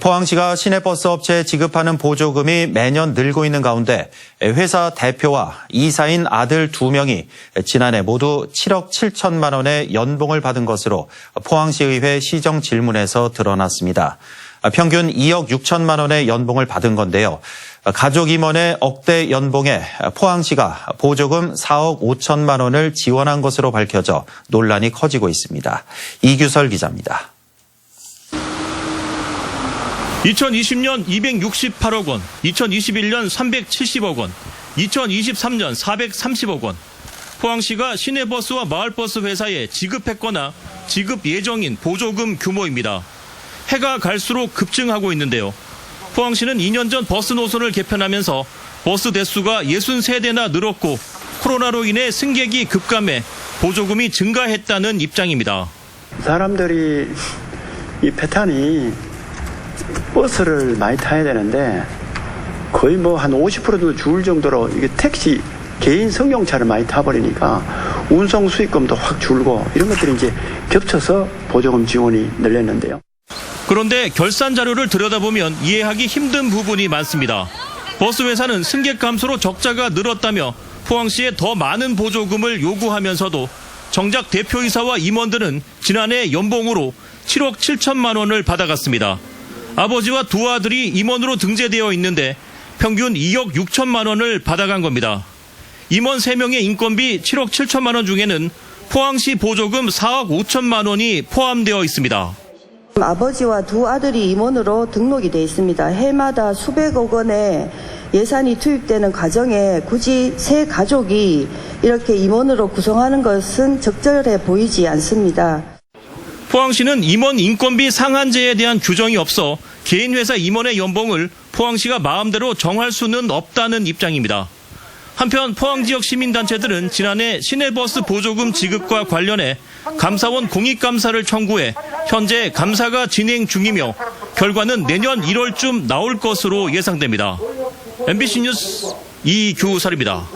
포항시가 시내버스 업체에 지급하는 보조금이 매년 늘고 있는 가운데 회사 대표와 이사인 아들 두명이 지난해 모두 7억 7천만 원의 연봉을 받은 것으로 포항시의회 시정 질문에서 드러났습니다. 평균 2억 6천만 원의 연봉을 받은 건데요. 가족 임원의 억대 연봉에 포항시가 보조금 4억 5천만 원을 지원한 것으로 밝혀져 논란이 커지고 있습니다. 이규설 기자입니다. 2020년 268억 원, 2021년 370억 원, 2023년 430억 원. 포항시가 시내버스와 마을버스 회사에 지급했거나 지급 예정인 보조금 규모입니다. 해가 갈수록 급증하고 있는데요. 포항시는 2년 전 버스 노선을 개편하면서 버스 대수가 63대나 늘었고 코로나로 인해 승객이 급감해 보조금이 증가했다는 입장입니다. 사람들이 이 패턴이 버스를 많이 타야 되는데 거의 뭐 한 50%도 줄 정도로 이게 택시 개인 승용차를 많이 타버리니까 운송 수익금도 확 줄고 이런 것들이 이제 겹쳐서 보조금 지원이 늘렸는데요. 그런데 결산 자료를 들여다보면 이해하기 힘든 부분이 많습니다. 버스 회사는 승객 감소로 적자가 늘었다며 포항시에 더 많은 보조금을 요구하면서도 정작 대표이사와 임원들은 지난해 연봉으로 7억 7천만 원을 받아갔습니다. 아버지와 두 아들이 임원으로 등재되어 있는데 평균 2억 6천만 원을 받아간 겁니다. 임원 3명의 인건비 7억 7천만 원 중에는 포항시 보조금 4억 5천만 원이 포함되어 있습니다. 아버지와 두 아들이 임원으로 등록이 돼 있습니다. 해마다 수백억 원의 예산이 투입되는 과정에 굳이 세 가족이 이렇게 임원으로 구성하는 것은 적절해 보이지 않습니다. 포항시는 임원 인건비 상한제에 대한 규정이 없어 개인 회사 임원의 연봉을 포항시가 마음대로 정할 수는 없다는 입장입니다. 한편 포항 지역 시민단체들은 지난해 시내버스 보조금 지급과 관련해 감사원 공익감사를 청구해 현재 감사가 진행 중이며 결과는 내년 1월쯤 나올 것으로 예상됩니다. MBC 뉴스 이규설입니다.